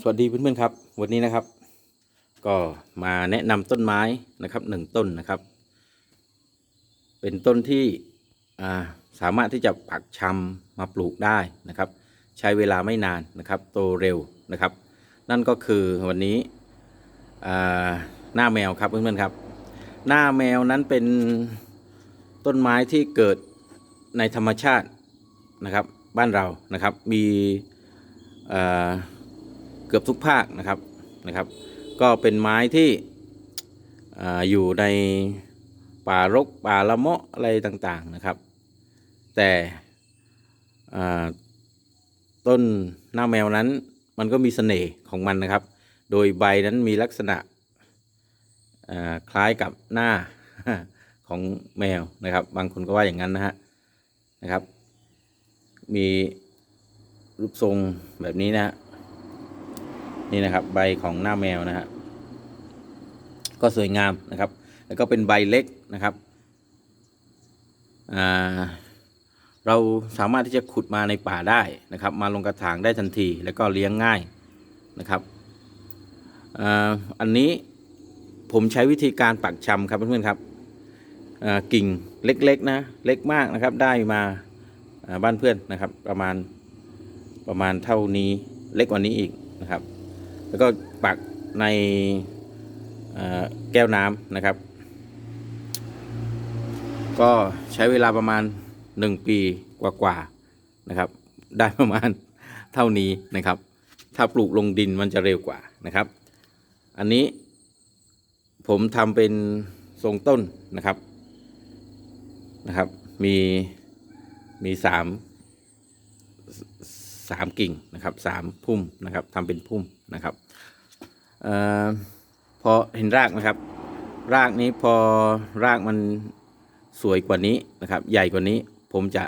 สวัสดีเพื่อนๆครับ วันนี้นะครับ ก็มาแนะนำต้นไม้นะครับหนึ่งต้นนะครับ เป็นต้นที่สามารถที่จะปักชำมาปลูกได้นะครับ ใช้เวลาไม่นานนะครับ โตเร็วนะครับ นั่นก็คือวันนี้หน้าแมวครับเพื่อนๆครับ หน้าแมวนั้นเป็นต้นไม้ที่เกิดในธรรมชาตินะครับ บ้านเรานะครับมี เกือบทุกภาคนะครับนะครับ ก็เป็นไม้ที่ออยู่ในป่ารกป่าละเมาะอะไรต่างๆนะครับ แต่ต้นหน้าแมวนั้นมันก็มีเสน่ห์ของมันนะครับ โดยใบนั้นมีลักษณะคล้ายกับหน้าของแมวนะครับ บางคนก็ว่าอย่างนั้นนะฮะนะครับ มีรูปทรงแบบนี้นะฮะ นี่นะครับใบของหน้าแมวนะฮะก็สวยงามนะครับ แล้วก็เป็นใบเล็กนะครับเราสามารถที่จะขุดมาในป่าได้นะครับ มาลงกระถางได้ทันที แล้วก็เลี้ยงง่ายนะครับอ,อันนี้ผมใช้วิธีการปักชำครับเพื่อนๆครับกิ่งเล็กๆนะเล็กมากนะครับได้มาาบ้านเพื่อนนะครับ ประมาณประมาณเท่านี้เล็กกว่านี้อีกนะครับ แล้วก็ปักในแก้วน้ำนะครับ ก็ใช้เวลาประมาณ 1 ปีกว่าๆนะครับ ได้ประมาณเท่านี้นะครับ ถ้าปลูกลงดินมันจะเร็วกว่านะครับ อันนี้ผมทำเป็นทรงต้นนะครับนะครับ มีมีสาม สามกิ่งนะครับสามพุ่มนะครับทำเป็นพุ่มนะครับออพอเห็นรากนะครับ รากนี้พอรากมันสวยกว่านี้นะครับ ใหญ่กว่านี้ผมจะ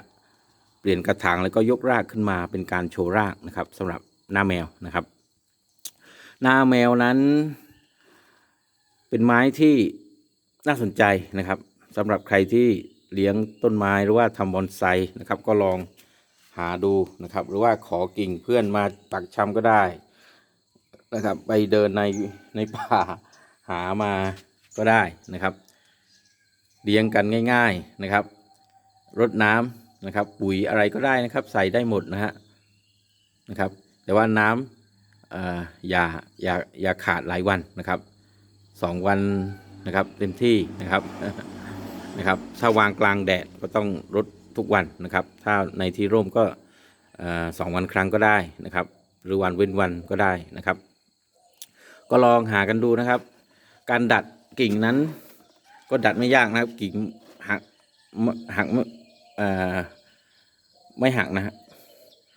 เปลี่ยนกระถางแล้วก็ยกรากขึ้นมาเป็นการโชว์รากนะครับสำหรับหน้าแมวนะครับ หน้าแมวนั้น เป็นไม้ที่น่าสนใจนะครับสำหรับใครที่เลี้ยงต้นไม้หรือว่าทำบอนไซนะครับ ก็ลอง หาดูนะครับ หรือว่าขอกิ่งเพื่อนมาปักชำก็ได้นะครับ ไปเดินในในป่าหามาก็ได้นะครับเลี้ยงกันง่าย ๆนะครับรดน้ำนะครับ ปุ๋ยอะไรก็ได้นะครับ ใส่ได้หมดนะฮะนะครับ แต่ว่าน้ำเอ่ออย่าอย่าอย่าขาดหลายวันนะครับสองวันนะครับเต็มที่นะครับนะครับ ถ้าวางกลางแดดก็ต้องรด ทุกวันนะครับ ถ้าในที่ร่มก็สองวันครั้งก็ได้นะครับ หรือวันเว้นวันก็ได้นะครับ ก็ลองหากันดูนะครับ การดัดกิ่งนั้น ก็ดัดไม่ยากนะครับ กิ่งหักไม่หักไม่หักนะฮะ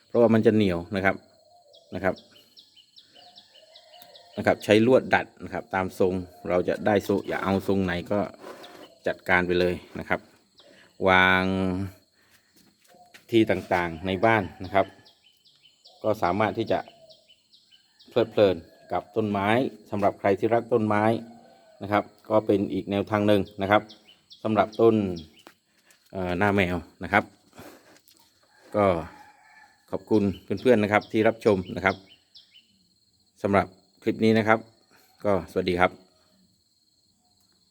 เพราะว่ามันจะเหนียวนะครับนะครับนะครับ ใช้ลวดดัดนะครับ ตามทรงเราจะได้ทรงอย่าเอาทรงไหนก็จัดการไปเลยนะครับ วาง ที่ต่างๆในบ้านนะครับ ก็สามารถที่จะเพลิดเพลินกับต้นไม้สำหรับใครที่รักต้นไม้นะครับ ก็เป็นอีกแนวทางหนึ่งนะครับสำหรับต้นหน้าแมวนะครับ ก็ขอบคุณเพื่อนๆนะครับที่รับชมนะครับสำหรับคลิปนี้นะครับ ก็สวัสดีครับ